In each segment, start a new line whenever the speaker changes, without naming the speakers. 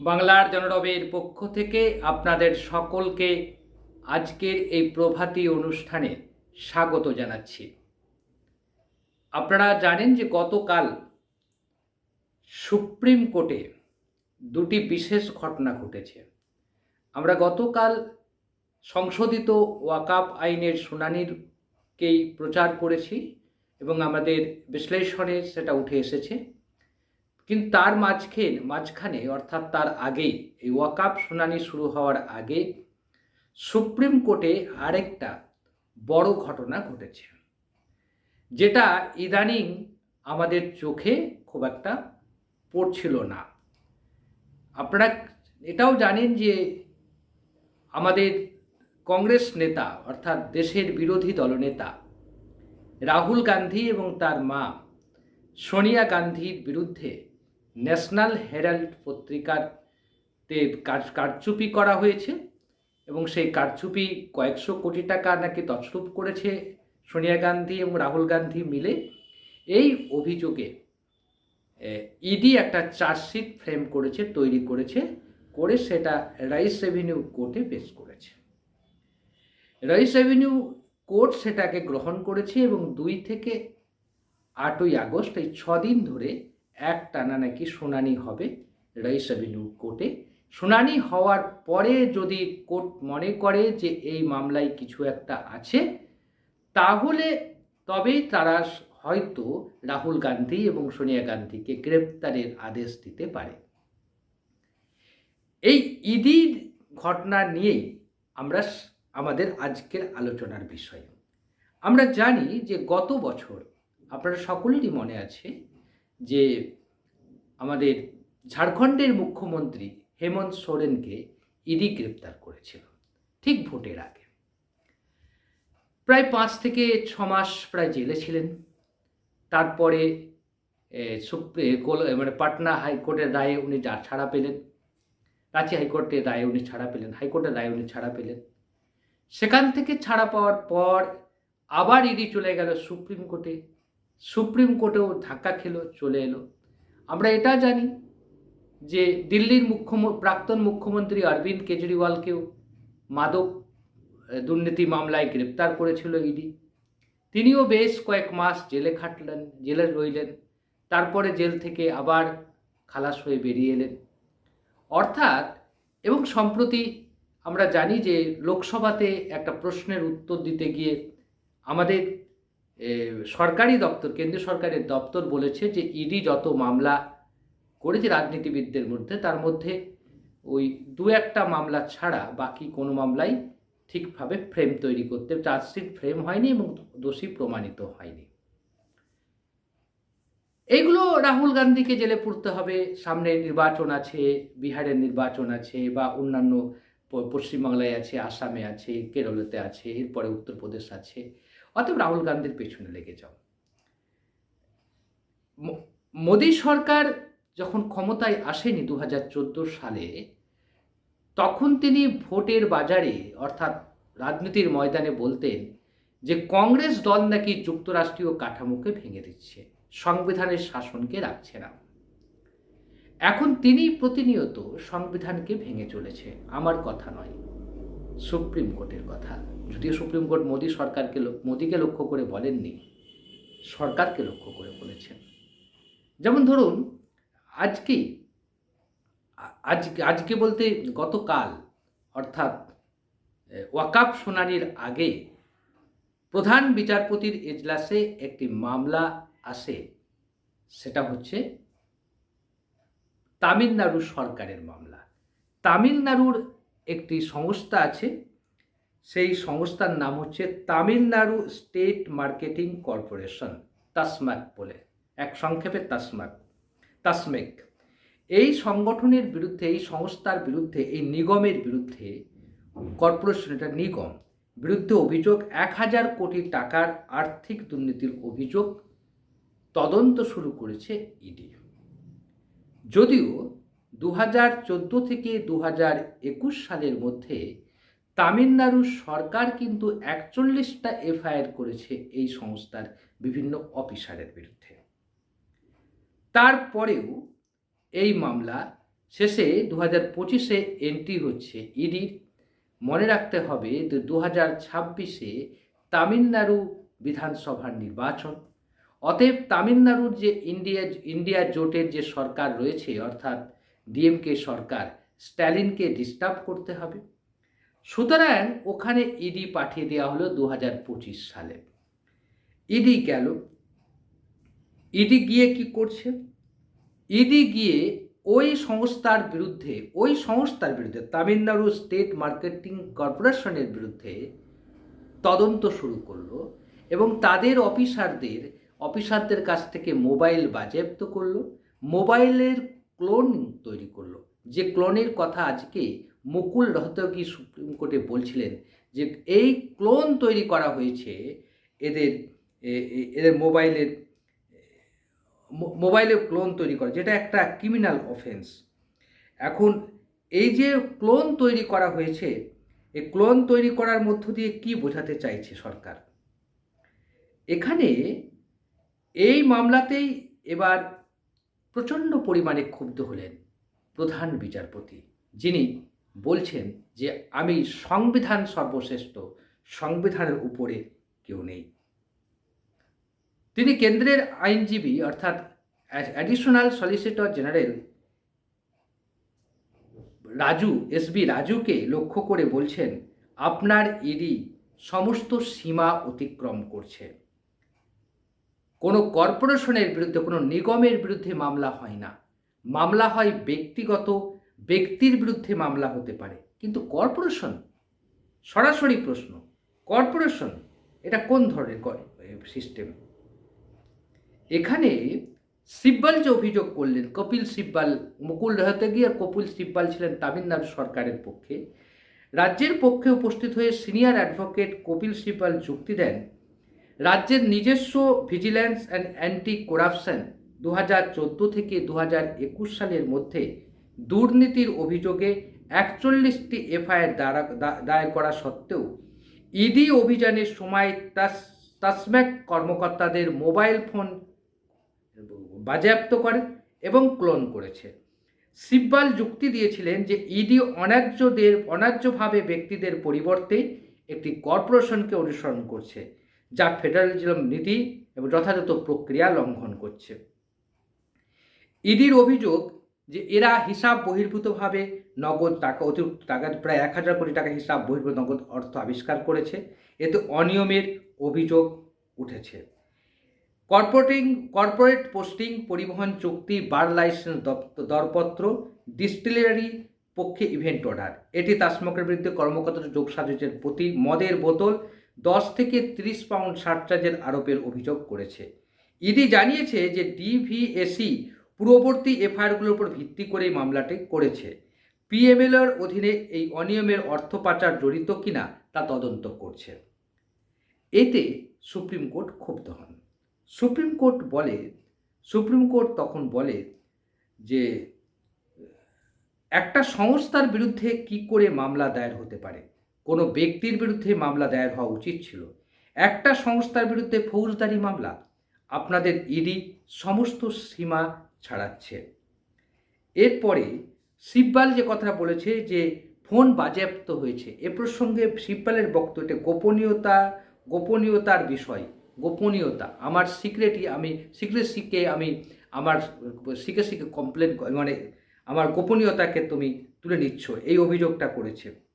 বাংলার জনরবের পক্ষ থেকে আপনাদের সকলকে আজকের এই প্রভাতী অনুষ্ঠানে স্বাগত জানাচ্ছি। আপনারা জানেন যে গতকাল সুপ্রিম কোর্টে দুটি বিশেষ ঘটনা ঘটেছে। আমরা গতকাল সংশোধিত ওয়াকাপ আইনের শুনানিরকেই প্রচার করেছি এবং আমাদের বিশ্লেষণে সেটা উঠে এসেছে। কিন্তু তার মাঝখানে মাঝখানে, অর্থাৎ তার আগেই, এই ওয়াকাপ শুনানি শুরু হওয়ার আগে সুপ্রিম কোর্টে আরেকটা বড় ঘটনা ঘটেছে, যেটা ইদানিং আমাদের চোখে খুব একটা পড়ছিল না। আপনারা এটাও জানেন যে আমাদের কংগ্রেস নেতা, অর্থাৎ দেশের বিরোধী দলনেতা রাহুল গান্ধী এবং তার মা সোনিয়া গান্ধীর বিরুদ্ধে ন্যাশনাল হেরাল্ড পত্রিকার তে কারচুপি করা হয়েছে এবং সেই কারচুপি কয়েকশো কোটি টাকা নাকি তছরূপ করেছে সোনিয়া গান্ধী এবং রাহুল গান্ধী মিলে। এই অভিযোগে ইডি একটা চার্জশিট ফ্রেম করেছে, তৈরি করেছে, করে সেটা রাইস রেভিনিউ কোর্টে পেশ করেছে। রাইস রেভিনিউ কোর্ট সেটাকে গ্রহণ করেছে এবং দুই থেকে আটই আগস্ট, এই ছদিন ধরে এক টানা নাকি শুনানি হবে রাইস রেভিনিউ কোর্টে। শুনানি হওয়ার পরে যদি কোর্ট মনে করে যে এই মামলায় কিছু একটা আছে, তাহলে তবেই তারা হয়তো রাহুল গান্ধী এবং সোনিয়া গান্ধীকে গ্রেপ্তারের আদেশ দিতে পারে। এই ইডির ঘটনা নিয়েই আমরা আমাদের আজকের আলোচনার বিষয়। আমরা জানি যে গত বছর আপনারা সকলেরই মনে আছে যে আমাদের ঝাড়খণ্ডের মুখ্যমন্ত্রী হেমন্ত সোরেনকে ইডি গ্রেপ্তার করেছিল, ঠিক ভোটের আগে। প্রায় পাঁচ থেকে ছ মাস প্রায় জেলে ছিলেন। তারপরে মানে পাটনা হাইকোর্টের রায়ে উনি ছাড়া পেলেন, রাঁচি হাইকোর্টের রায়ে উনি ছাড়া পেলেন, হাইকোর্টের রায়ে উনি ছাড়া পেলেন। সেখান থেকে ছাড়া পাওয়ার পর আবার ইডি চলে গেল সুপ্রিম কোর্টে। সুপ্রিম কোর্টেও ধাক্কা খেলো, চলে এলো। আমরা এটা জানি যে দিল্লির মুখ্যম, প্রাক্তন মুখ্যমন্ত্রী অরবিন্দ কেজরিওয়ালকেও মাদক দুর্নীতি মামলায় গ্রেপ্তার করেছিল ইডি। তিনিও বেশ কয়েক মাস জেলে খাটলেন, জেলে রইলেন, তারপরে জেল থেকে আবার খালাস হয়ে বেরিয়ে এলেন। অর্থাৎ, এবং সম্প্রতি আমরা জানি যে লোকসভাতে একটা প্রশ্নের উত্তর দিতে গিয়ে আমাদের সরকারি দপ্তর, কেন্দ্রীয় সরকারের দপ্তর বলেছে যে ইডি যত মামলা করেছে রাজনীতিবিদদের মধ্যে, তার মধ্যে ওই দু একটা মামলা ছাড়া বাকি কোনো মামলাই ঠিকভাবে ফ্রেম তৈরি করতে চার্জশিট ফ্রেম হয়নি এবং দোষী প্রমাণিত হয়নি। এইগুলো রাহুল গান্ধীকে জেলে পড়তে হবে। সামনে নির্বাচন আছে, বিহারের নির্বাচন আছে বা অন্যান্য পশ্চিমবাংলায় আছে, আসামে আছে, কেরলতে আছে, এরপরে উত্তরপ্রদেশ আছে। অতএব রাহুল গান্ধীর পেছনে লেগে যাও। মোদী সরকার যখন ক্ষমতায় আসেনি দু হাজার চোদ্দ সালে, তখন তিনি ভোটের বাজারে, অর্থাৎ রাজনীতির ময়দানে বলতেন যে কংগ্রেস দল নাকি যুক্তরাষ্ট্রীয় কাঠামোকে ভেঙে দিচ্ছে, সংবিধানের শাসনকে রাখছে না। এখন তিনি প্রতিনিয়ত সংবিধানকে ভেঙে চলেছে, আমার কথা নয়। সুপ্রিম কোর্টের কথা। যদিও সুপ্রিম কোর্ট মোদী সরকারকে মোদীকে লক্ষ্য করে বলেননি, সরকারকে লক্ষ্য করে বলেছেন। যেমন ধরুন, আজকে আ- আজকে বলতে গতকাল, অর্থাৎ ওয়াকাপ শুনানির আগে প্রধান বিচারপতির এজলাসে একটি মামলা আসে, সেটা হচ্ছে তামিলনাড়ু সরকারের মামলা। তামিলনাড়ুর একটি সংস্থা আছে। সেই সংস্থার নাম হচ্ছে Tamil Nadu state marketing corporation, TASMAC বলে। এক সংক্ষেপে তাসমাক, তাসমেক। এই সংগঠনের বিরুদ্ধে, এই সংস্থার বিরুদ্ধে, এই নিগমের বিরুদ্ধে, কর্পোরেশন এটা নিগম, বিরুদ্ধে অভিযোগ এক হাজার কোটি টাকার আর্থিক দুর্নীতির অভিযোগ তদন্ত শুরু করেছে ইডি। যদিও দু হাজার চোদ্দ থেকে দু হাজার একুশ সালের মধ্যে তামিলনাড়ু সরকার কিন্তু একচল্লিশটা এফআইআর করেছে এই সংস্থার বিভিন্ন অফিসারের বিরুদ্ধে। তারপরেও এই মামলা শেষে দু হাজার পঁচিশে এন্ট্রি হচ্ছে ইডির। মনে রাখতে হবে যে দু হাজার ছাব্বিশে তামিলনাড়ু বিধানসভার নির্বাচন। অতএব তামিলনাড়ুর যে ইন্ডিয়া ইন্ডিয়া জোটের যে সরকার রয়েছে, অর্থাৎ ডিএমকে সরকার স্ট্যালিনকে ডিস্টার্ব করতে হবে। সুতরাং ওখানে ইডি পাঠিয়ে দেওয়া হলো দু হাজার পঁচিশ সালে। ইডি গেল। ইডি গিয়ে কি করছে? ইডি গিয়ে ওই সংস্থার বিরুদ্ধে, ওই সংস্থার বিরুদ্ধে, তামিলনাড়ু স্টেট মার্কেটিং কর্পোরেশনের বিরুদ্ধে তদন্ত শুরু করল এবং তাদের অফিসারদের অফিসারদের কাছ থেকে মোবাইল বাজেয়াপ্ত করল। মোবাইলের ক্লোন তৈরি করল। যে ক্লোনের কথা আজকে মুকুল রহতগি সুপ্রিম কোর্টে বলছিলেন যে এই ক্লোন তৈরি করা হয়েছে এদের এদের মোবাইলের, মো- মোবাইলে ক্লোন তৈরি করা, যেটা একটা ক্রিমিনাল অফেন্স এখন এই যে ক্লোন তৈরি করা হয়েছে, এই ক্লোন তৈরি করার মধ্য দিয়ে কি বোঝাতে চাইছে সরকার? এখানে এই মামলাতেই এবার প্রচণ্ড পরিমাণে ক্ষুব্ধ হলেন প্রধান বিচারপতি, যিনি বলছেন যে আমি সংবিধান সর্বশ্রেষ্ঠ, সংবিধানের উপরে কেউ নেই। তিনি কেন্দ্রের আইনজীবী অর্থাৎ additional solicitor general Raju SB রাজুকে লক্ষ্য করে বলছেন, আপনার ইডি সমস্ত সীমা অতিক্রম করছে। কোনো কর্পোরেশনের বিরুদ্ধে, কোনো নিগমের বিরুদ্ধে মামলা হয় না। মামলা হয় ব্যক্তিগত, ব্যক্তির বিরুদ্ধে মামলা হতে পারে। কিন্তু কর্পোরেশন? সরাসরি প্রশ্ন, কর্পোরেশন এটা কোন ধরনের সিস্টেম এখানে সিব্বাল যে অভিযোগ করলেন, কপিল সিব্বাল, মুকুল রহতগি আর কপিল সিব্বাল ছিলেন তামিলনাড়ু সরকারের পক্ষে। রাজ্যের পক্ষে উপস্থিত হয়ে সিনিয়র অ্যাডভোকেট কপিল সিব্বাল যুক্তি দেন রাজ্যের নিজস্ব ভিজিল্যান্স অ্যান্ড অ্যান্টি করাপশন দু হাজার চোদ্দ থেকে দু একুশ সালের মধ্যে দুর্নীতির অভিযোগে একচল্লিশটি এফআইআর দায়ের করা সত্ত্বেও ইডি অভিযানের সময় তাস, তাসম্যাক কর্মকর্তাদের মোবাইল ফোন বাজেয়াপ্ত করে এবং ক্লোন করেছে। সিব্বাল যুক্তি দিয়েছিলেন যে ইডি অন্যায্যদের, অন্যায্যভাবে ব্যক্তিদের পরিবর্তে একটি কর্পোরেশনকে অনুসরণ করছে। যা ফেডারেলিজম নীতি এবং যথাযথ প্রক্রিয়া লঙ্ঘন করছে। ইডির অভিযোগ যে এরা হিসাব বহির্ভূতভাবে নগদ টাকা, অতিরিক্ত টাকা, প্রায় এক হাজার কোটি টাকা হিসাব বহির্ভূত নগদ অর্থ আবিষ্কার করেছে। এতে অনিয়মের অভিযোগ উঠেছে। কর্পোরেটিং, কর্পোরেট পোস্টিং, পরিবহন চুক্তি, বার লাইসেন্স দরপত্র, ডিস্টিলারি পক্ষে ইভেন্ট অর্ডার। এটি তাসমকের বিরুদ্ধে কর্মকর্তাদের যোগ সাজসের প্রতি মদের বোতল দশ থেকে তিরিশ পাউন্ড সারচার্জের আরোপের অভিযোগ করেছে। ইডি জানিয়েছে যে ডিভিএসি পূর্ববর্তী এফআইআরগুলোর উপর ভিত্তি করে এই মামলাটি করেছে। পিএমএলএর অধীনে এই অনিয়মের অর্থ পাচার জড়িত কিনা তা তদন্ত করছে। এতে সুপ্রিম কোর্ট ক্ষুব্ধ হন। সুপ্রিম কোর্ট বলে, সুপ্রিম কোর্ট তখন বলে যে, একটা সংস্থার বিরুদ্ধে কি করে মামলা দায়ের হতে পারে? কোনো ব্যক্তির বিরুদ্ধে মামলা দায়ের হওয়া উচিত ছিল। একটা সংস্থার বিরুদ্ধে ফৌজদারি মামলা আপনাদের ইডি সমস্ত সীমা ছাড়াচ্ছে। এরপরে শিববাল যে কথাটা বলেছে যে, ফোন বাজেয়াপ্ত হয়েছে। এ প্রসঙ্গে শিববালের বক্তব্য গোপনীয়তা, গোপনীয়তার বিষয়, গোপনীয়তা। আমার সিক্রেটই আমি সিক্রেসিকে আমি আমার সিক্রেসিকে কমপ্লেন মানে আমার গোপনীয়তাকে তুমি তুলে নিচ্ছ। এই অভিযোগটা করেছে।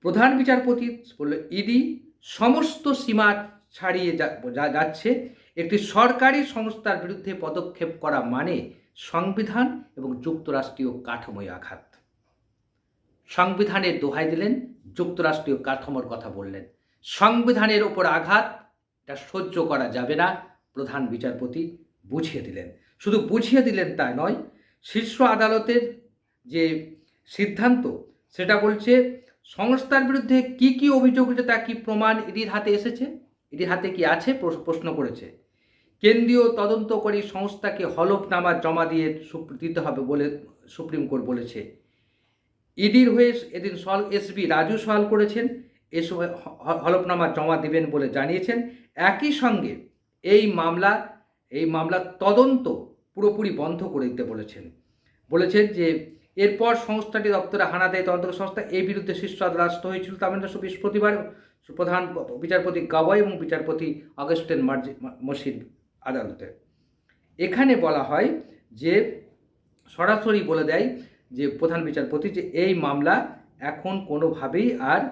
প্রধান বিচারপতি বলল, ইডি সমস্ত সীমা ছাড়িয়ে যা- যাচ্ছে। একটি সরকারি সংস্থার বিরুদ্ধে পদক্ষেপ করা মানে সংবিধান এবং যুক্তরাষ্ট্রীয় কাঠামোয় আঘাত। সংবিধানের দোহাই দিলেন, যুক্তরাষ্ট্রীয় কাঠামোর কথা বললেন। সংবিধানের ওপর আঘাত, এটা সহ্য করা যাবে না, প্রধান বিচারপতি বুঝিয়ে দিলেন। শুধু বুঝিয়ে দিলেন তা নয়, শীর্ষ আদালতের যে সিদ্ধান্ত, সেটা বলছে সংস্থার বিরুদ্ধে কি কি অভিযোগ উঠেছে তা কি প্রমাণ ইডির হাতে এসেছে? ইডির হাতে কি আছে? প্রশ- প্রশ্ন করেছে। কেন্দ্রীয় তদন্তকারী সংস্থাকে হলফনামা জমা দিয়ে দিতে হবে বলে সুপ্রিম কোর্ট বলেছে। ইডির হয়ে এদিন সল এসবি রাজু সওয়াল করেছেন, এ সময় হলফনামা জমা দেবেন বলে জানিয়েছেন। একই সঙ্গে এই মামলা, এই মামলার তদন্ত পুরোপুরি বন্ধ করে দিতে বলেছেন। বলেছেন যে এরপর সংস্থাটি দপ্তরে হানা দেয় তদন্ত সংস্থা। এই বিরুদ্ধে শীর্ষ আদালত হয়েছিল তামিলনাড়ু বৃহস্পতিবার। প্রধান বিচারপতি গাওয়াই এবং বিচারপতি অগস্টেন মার্জি মসির আদালতে। এখানে বলা হয় যে, সরাসরি বলে দেয় যে, প্রধান বিচারপতি যে, এই মামলা এখন কোনোভাবেই আর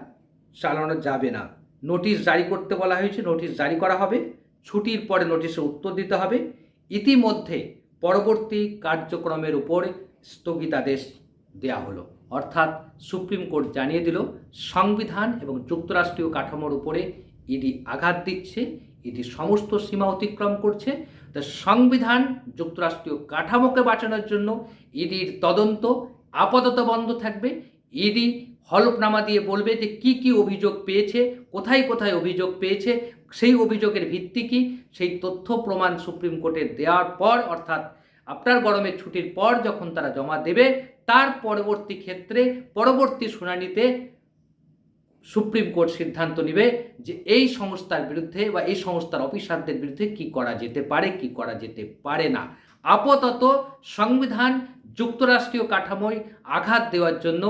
চালানো যাবে না। নোটিশ জারি করতে বলা হয়েছে, নোটিশ জারি করা হবে। ছুটির পরে নোটিশে উত্তর দিতে হবে। ইতিমধ্যে পরবর্তী কার্যক্রমের উপর স্থগিতাদেশ দেয়া হলো। অর্থাৎ সুপ্রিম কোর্ট জানিয়ে দিল, সংবিধান এবং যুক্তরাষ্ট্রীয় কাঠামোর উপরে ইডি আঘাত দিচ্ছে, ইডি সমস্ত সীমা অতিক্রম করছে, তা সংবিধান যুক্তরাষ্ট্রীয় কাঠামোকে বাঁচানোর জন্য ইডির তদন্ত আপাতত বন্ধ থাকবে। ইডি হলফনামা দিয়ে বলবে যে কি কি অভিযোগ পেয়েছে, কোথায় কোথায় অভিযোগ পেয়েছে, সেই অভিযোগের ভিত্তি কি, সেই তথ্য প্রমাণ সুপ্রিম কোর্টে দেওয়ার পর, অর্থাৎ আপনার গরমের ছুটির পর যখন তারা জমা দেবে, তার পরবর্তী ক্ষেত্রে পরবর্তী শুনানিতে সুপ্রিম কোর্ট সিদ্ধান্ত নেবে যে এই সংস্থার বিরুদ্ধে বা এই সংস্থার অফিসারদের বিরুদ্ধে কি করা যেতে পারে, কি করা যেতে পারে না। আপাতত সংবিধান যুক্তরাষ্ট্রীয় কাঠামোয় আঘাত দেওয়ার জন্য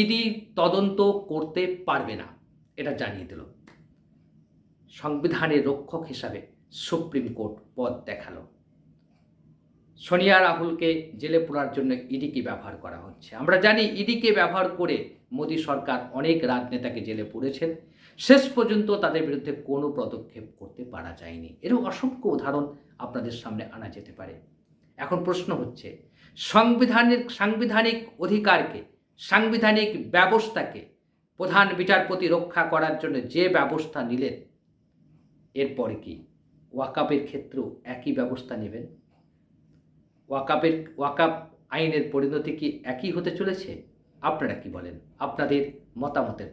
ইডি তদন্ত করতে পারবে না। এটা জানিয়ে দিল। সংবিধানের রক্ষক হিসাবে সুপ্রিম কোর্ট পদ দেখাল। সোনিয়া রাহুলকে জেলে পোড়ার জন্য ইডিকে ব্যবহার করা হচ্ছে। আমরা জানি ইডিকে ব্যবহার করে মোদী সরকার অনেক রাজনেতাকে জেলে পুরেছেন শেষ পর্যন্ত তাদের বিরুদ্ধে কোনো পদক্ষেপ করতে পারা যায়নি। এরও অসংখ্য উদাহরণ আপনাদের সামনে আনা যেতে পারে। এখন প্রশ্ন হচ্ছে, সংবিধানের সাংবিধানিক অধিকারকে, সাংবিধানিক ব্যবস্থাকে প্রধান বিচারপতি রক্ষা করার জন্য যে ব্যবস্থা নিলেন, এরপরে কি? ওয়াকাপের ক্ষেত্রেও একই ব্যবস্থা নেবেন? ওয়াকাপের ওয়াকাপ আইনের পরিণতি কি একই হতে চলেছে? আপনারা কি বলেন? আপনাদের মতামতের